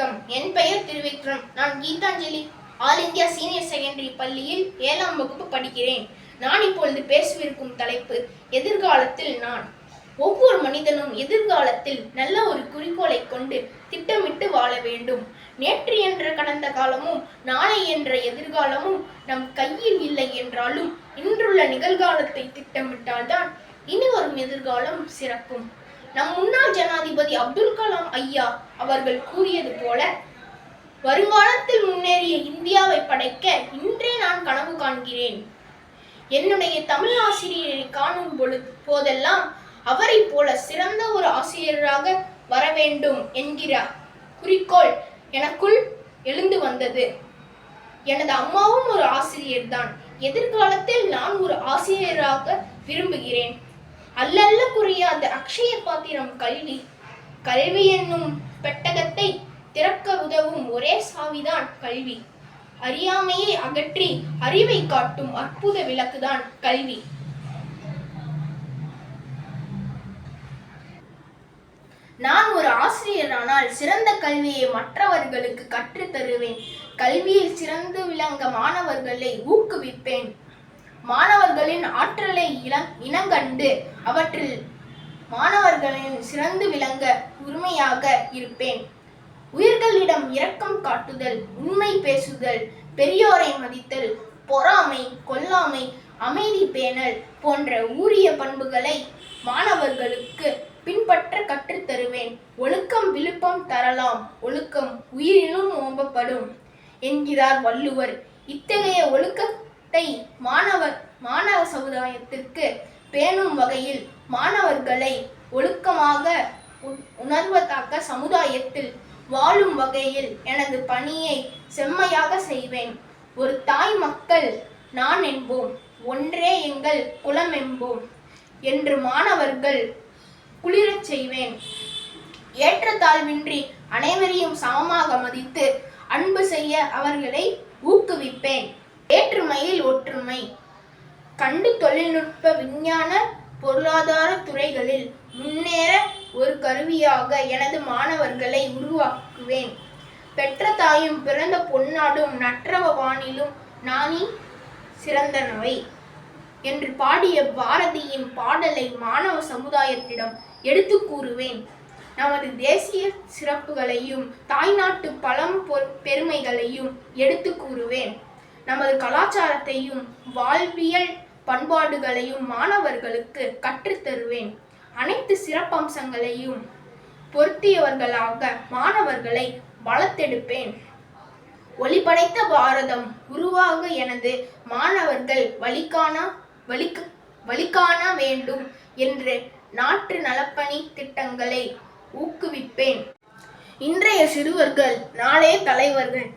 வணக்கம் என் பெயர் திருவிக்ரம். நான் Geethanjali all India senior secondary பள்ளியில் ஏழாம் வகுப்பு படிக்கிறேன். நான் இப்பொழுது பேசவிருக்கும் தலைப்பு எதிர்காலத்தில் நான். ஒவ்வொரு மனிதனும் எதிர்காலத்தில் நல்ல ஒரு குறிக்கோளை கொண்டு திட்டமிட்டு வாழ வேண்டும். நேற்று என்ற கடந்த காலமும் நாளை என்ற எதிர்காலமும் நம் கையில் இல்லை என்றாலும் இன்றுள்ள நிகழ்காலத்தை திட்டமிட்டால்தான் இனி வரும் எதிர்காலம் சிறக்கும். நம் முன்னாள் ஜனாதிபதி அப்துல் கலாம் ஐயா அவர்கள் கூறியது போல வருங்காலத்தில் முன்னேறிய இந்தியாவை படைக்க இன்றே நான் கனவு காண்கிறேன். என்னுடைய தமிழ் ஆசிரியரை காணும் பொழுது போதெல்லாம் அவரைப் போல சிறந்த ஒரு ஆசிரியராக வர வேண்டும் என்கிற குறிக்கோள் எனக்குள் எழுந்து வந்தது. எனது அம்மாவும் ஒரு ஆசிரியர்தான். எதிர்காலத்தில் நான் ஒரு ஆசிரியராக விரும்புகிறேன். அல்லல்ல அந்த அக்ஷய பாத்திரம் கல்வி கல்வி என்னும் பெட்டகத்தை திறக்க உதவும் ஒரே சாவிதான் கல்வி அறியாமையை அகற்றி அறிவை காட்டும் அற்புத விளக்குதான் கல்வி நான் ஒரு ஆசிரியரானால் சிறந்த கல்வியை மற்றவர்களுக்கு கற்றுத் தருவேன். கல்வியில் சிறந்து விளங்க மாணவர்களை ஊக்குவிப்பேன். மாணவர்களின் ஆற்றல் இனங்கண்டு அவற்றில் மாணவர்களின் சிறந்து விளங்க உரிமையாக இருப்பேன். உயிர்களிடம் இரக்கம் காட்டுதல் உண்மை பேசுதல் பெரியோரை மதித்தல் பொறாமை கொல்லாமை அமைதி பேணல் போன்ற ஊரிய பண்புகளை மாணவர்களுக்கு பின்பற்ற கற்றுத்தருவேன் ஒழுக்கம் விழுப்பம் தரலாம் ஒழுக்கம் உயிரினும் ஓம்பப்படும் என்கிறார் வள்ளுவர். இத்தகைய ஒழுக்கத்தை மாணவர் மாணவ சமுதாயத்திற்கு பேணும் வகையில் மாணவர்களை ஒழுக்கமாக உ- உணர்வதாக்க சமுதாயத்தில் வாழும் வகையில் எனது பணியை செம்மையாக செய்வேன். ஒரு தாய் மக்கள் நான் என்போம் ஒன்றே எங்கள் குலம் என்போம் என்று மாணவர்கள் குளிரச் செய்வேன். ஏற்றத்தாழ்வின்றி அனைவரையும் சமமாக மதித்து அன்பு செய்ய அவர்களை ஊக்குவிப்பேன். வேற்றுமையில் ஒற்றுமை கண்டு தொழில்நுட்ப விஞ்ஞான பொருளாதார துறைகளில் முன்னேற ஒரு கருவியாக எனது மாணவர்களை உருவாக்குவேன். பெற்ற தாயும் பிறந்த பொன்னாடும் நற்றவ வானிலும் நானி சிறந்தனவை என்று பாடிய பாரதியின் பாடலை மாணவ சமுதாயத்திடம் எடுத்து கூறுவேன். நமது தேசிய சிறப்புகளையும் தாய்நாட்டு பழம் பொ- பெருமைகளையும் எடுத்து கூறுவேன். நமது கலாச்சாரத்தையும் வாழ்வியல் பண்பாடுகளையும் மாணவர்களுக்கு கற்றுத்தருவேன் அனைத்து சிறப்பம்சங்களையும் பொருத்தியவர்களாக மாணவர்களை வளர்த்தெடுப்பேன். ஒளிபடைத்த பாரதம் உருவாக எனது மாணவர்கள் வழிகாண வழிக்கு வழிகாண வேண்டும் என்று நாட்டு நலப்பணி திட்டங்களை ஊக்குவிப்பேன். இன்றைய சிறுவர்கள் நாளைய தலைவர்கள்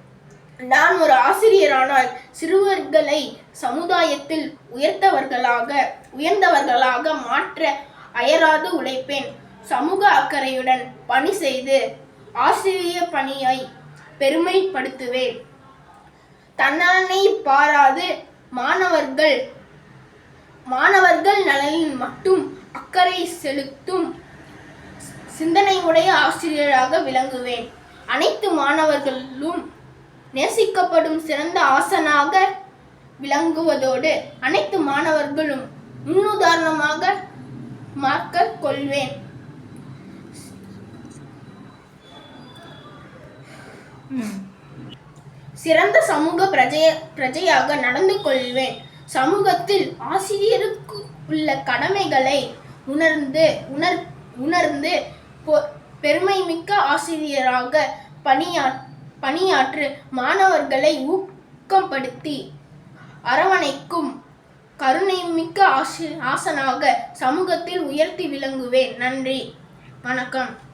நான் ஒரு ஆசிரியரானால் சிறுவர்களை சமுதாயத்தில் உயர்த்தவர்களாக உயர்ந்தவர்களாக மாற்ற அயராது உழைப்பேன். சமூக அக்கறையுடன் பணி செய்து ஆசிரிய பணியை பெருமைப்படுத்துவேன். தன்னலனை பாராது மாணவர்கள் மாணவர்கள் நலனில் மட்டும் அக்கறை செலுத்தும் சிந்தனையுடைய ஆசிரியராக விளங்குவேன். அனைத்து மாணவர்களும் நேசிக்கப்படும் சிறந்த ஆசனாக விளங்குவதோடு அனைத்து மாணவர்களும் முன்னுதாரணமாக மார்க்க கொள்வேன். சிறந்த சமூக பிரஜைய பிரஜையாக நடந்து கொள்வேன். சமூகத்தில் ஆசிரியருக்கு உள்ள கடமைகளை உணர்ந்து உணர் உணர்ந்து பொ- பெருமைமிக்க ஆசிரியராக பணியா பணியாற்று மாணவர்களை ஊக்கப்படுத்தி அரவணைக்கும் கருணைமிக்க ஆசி ஆசனாக சமூகத்தில் உயர்த்தி விளங்குவேன். நன்றி. வணக்கம்.